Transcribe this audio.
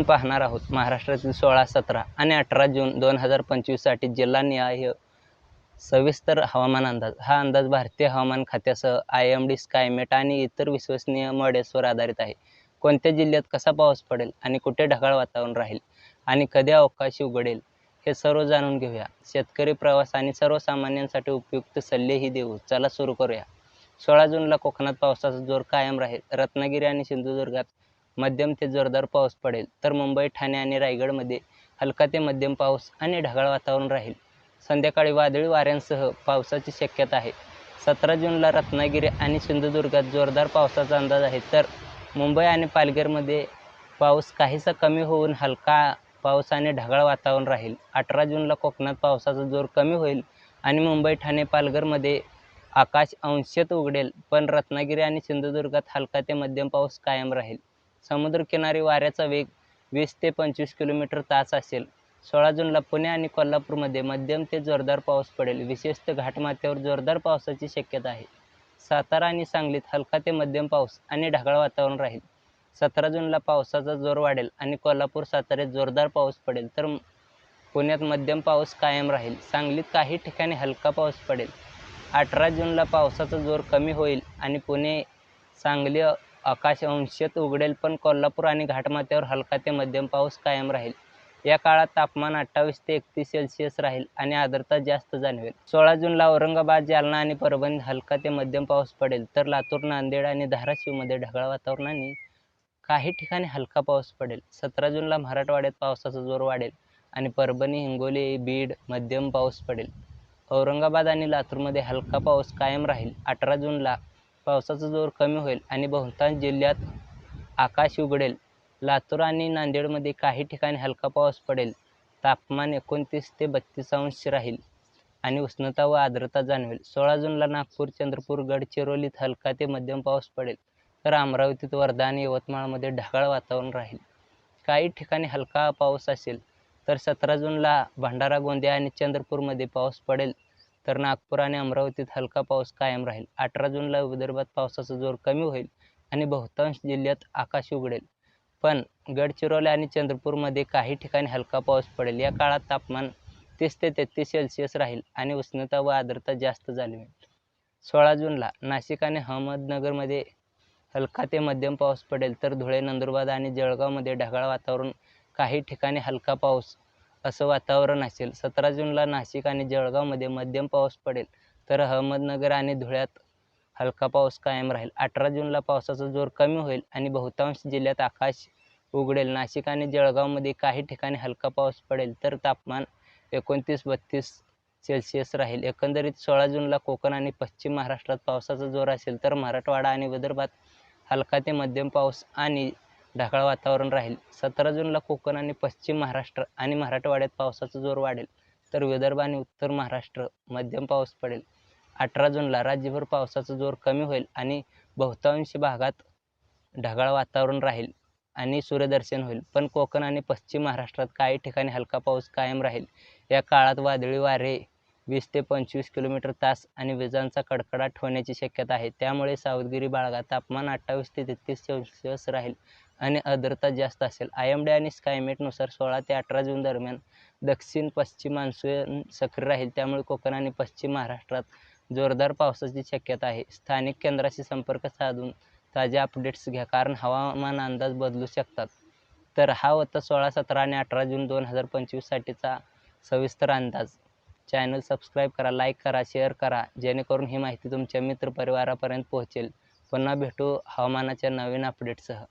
आपण पाहणार आहोत महाराष्ट्रातील सोळा सतरा आणि अठरा जून दोन हजार पंचवीससाठी जिल्हानिहाय सविस्तर हवामान अंदाज. हा अंदाज भारतीय हवामान खात्यासह आय एम डी स्कायमेट आणि इतर विश्वसनीय मॉडेल्सवर आधारित आहे. कोणत्या जिल्ह्यात कसा पाऊस पडेल आणि कुठे ढगाळ वातावरण राहील आणि कधी अवकाश उघडेल हे सर्व जाणून घेऊया. शेतकरी प्रवास आणि सर्वसामान्यांसाठी उपयुक्त सल्लेही देऊ. चला सुरू करूया. सोळा जूनला कोकणात पावसाचा जोर कायम राहील. रत्नागिरी आणि सिंधुदुर्गात मध्यम ते जोरदार पाऊस पडेल तर मुंबई ठाणे आणि रायगडमध्ये हलका ते मध्यम पाऊस आणि ढगाळ वातावरण राहील. संध्याकाळी वादळी वाऱ्यांसह पावसाची शक्यता आहे. सतरा जूनला रत्नागिरी आणि सिंधुदुर्गात जोरदार पावसाचा अंदाज आहे तर मुंबई आणि पालघरमध्ये पाऊस काहीसा कमी होऊन हलका पाऊस आणि ढगाळ वातावरण राहील. अठरा जूनला कोकणात पावसाचा जोर कमी होईल आणि मुंबई ठाणे पालघरमध्ये आकाश अंशत उघडेल पण रत्नागिरी आणि सिंधुदुर्गात हलका ते मध्यम पाऊस कायम राहील. समुद्रकिनारी वाऱ्याचा वेग वीस ते पंचवीस किलोमीटर तास असेल. सोळा जूनला पुणे आणि कोल्हापूरमध्ये मध्यम ते जोरदार पाऊस पडेल. विशेषतः घाटमाथ्यावर जोरदार पावसाची शक्यता आहे. सातारा आणि सांगलीत हलका ते मध्यम पाऊस आणि ढगाळ वातावरण राहील. सतरा जूनला पावसाचा जोर वाढेल आणि कोल्हापूर साताऱ्यात जोरदार पाऊस पडेल. तर पुण्यात मध्यम पाऊस कायम राहील. सांगलीत काही ठिकाणी हलका पाऊस पडेल. अठरा जूनला पावसाचा जोर कमी होईल आणि पुणे सांगली आकाश अंशत उघडेल पण कोल्हापूर आणि घाटमाथ्यावर हलका ते मध्यम पाऊस कायम राहील. या काळात तापमान अठ्ठावीस ते एकतीस सेल्सिअस राहील आणि आर्द्रता जास्त जाणवेल. सोळा जूनला औरंगाबाद जालना आणि परभणीत हलका ते मध्यम पाऊस पडेल तर लातूर नांदेड आणि धाराशिवमध्ये ढगाळ वातावरणाने काही ठिकाणी हलका पाऊस पडेल. सतरा जूनला मराठवाड्यात पावसाचा जोर वाढेल आणि परभणी हिंगोली बीड मध्यम पाऊस पडेल. औरंगाबाद आणि लातूरमध्ये हलका पाऊस कायम राहील. अठरा जूनला पावसाचा जोर कमी होईल आणि बहुतांश जिल्ह्यात आकाश उघडेल. लातूर आणि नांदेडमध्ये काही ठिकाणी हलका पाऊस पडेल. तापमान एकोणतीस ते बत्तीस अंश राहील आणि उष्णता व आर्द्रता जाणवेल. सोळा जूनला नागपूर चंद्रपूर गडचिरोलीत हलका ते मध्यम पाऊस पडेल. तर अमरावतीत वर्धा आणि यवतमाळमध्ये ढगाळ वातावरण राहील. काही ठिकाणी हलका पाऊस असेल तर सतरा जूनला भंडारा गोंदिया आणि चंद्रपूरमध्ये पाऊस पडेल. तर नागपूर आणि अमरावतीत हलका पाऊस कायम राहील. अठरा जूनला विदर्भात पावसाचा जोर कमी होईल आणि बहुतांश जिल्ह्यात आकाश उघडेल. पण गडचिरोली आणि चंद्रपूरमध्ये काही ठिकाणी हलका पाऊस पडेल. या काळात तापमान तीस ते तेहतीस सेल्सिअस राहील आणि उष्णता व आर्द्रता जास्त जाणवेल सोळा जूनला नाशिक आणि अहमदनगरमध्ये हलका ते मध्यम पाऊस पडेल. तर धुळे नंदुरबार आणि जळगावमध्ये ढगाळ वातावरण काही ठिकाणी हलका पाऊस असं वातावरण असेल. सतरा जूनला नाशिक आणि जळगावमध्ये मध्यम पाऊस पडेल. तर अहमदनगर आणि धुळ्यात हलका पाऊस कायम राहील. अठरा जूनला पावसाचा जोर कमी होईल आणि बहुतांश जिल्ह्यात आकाश उघडेल. नाशिक आणि जळगावमध्ये काही ठिकाणी हलका पाऊस पडेल तर तापमान एकोणतीस बत्तीस सेल्सिअस राहील. एकंदरीत सोळा जूनला कोकण आणि पश्चिम महाराष्ट्रात पावसाचा जोर असेल तर मराठवाडा आणि विदर्भात हलका ते मध्यम पाऊस आणि ढगाळ वातावरण राहील. सतरा जूनला कोकण आणि पश्चिम महाराष्ट्र आणि मराठवाड्यात पावसाचा जोर वाढेल. तर विदर्भ आणि उत्तर महाराष्ट्र मध्यम पाऊस पडेल. अठरा जूनला राज्यभर पावसाचा जोर कमी होईल आणि बहुतांश भागात ढगाळ वातावरण राहील आणि सूर्यदर्शन होईल. पण कोकण आणि पश्चिम महाराष्ट्रात काही ठिकाणी हलका पाऊस कायम राहील. या काळात वादळी वारे वीस ते पंचवीस किलोमीटर तास आणि विजांचा कडकडाट होण्याची शक्यता आहे. त्यामुळे सावधगिरी बाळगा. तापमान अठ्ठावीस ते तेहतीस सेल्सिअस राहील आणि आर्द्रता जास्त असेल. आय एम आणि स्कायमेटनुसार सोळा ते अठरा जून दरम्यान दक्षिण पश्चिम मान्सून सक्रिय राहील. त्यामुळे कोकण आणि पश्चिम महाराष्ट्रात जोरदार पावसाची शक्यता आहे. स्थानिक केंद्राशी संपर्क साधून ताज्या अपडेट्स घ्या कारण हवामान अंदाज बदलू शकतात. तर हा होता सोळा सतरा आणि अठरा जून दोन हजार पंचवीससाठीचा सविस्तर अंदाज. चॅनल सबस्क्राईब करा लाईक करा शेअर करा जेणेकरून ही माहिती तुमच्या मित्रपरिवारापर्यंत पोहोचेल. पुन्हा भेटू हवामानाच्या नवीन अपडेटसह.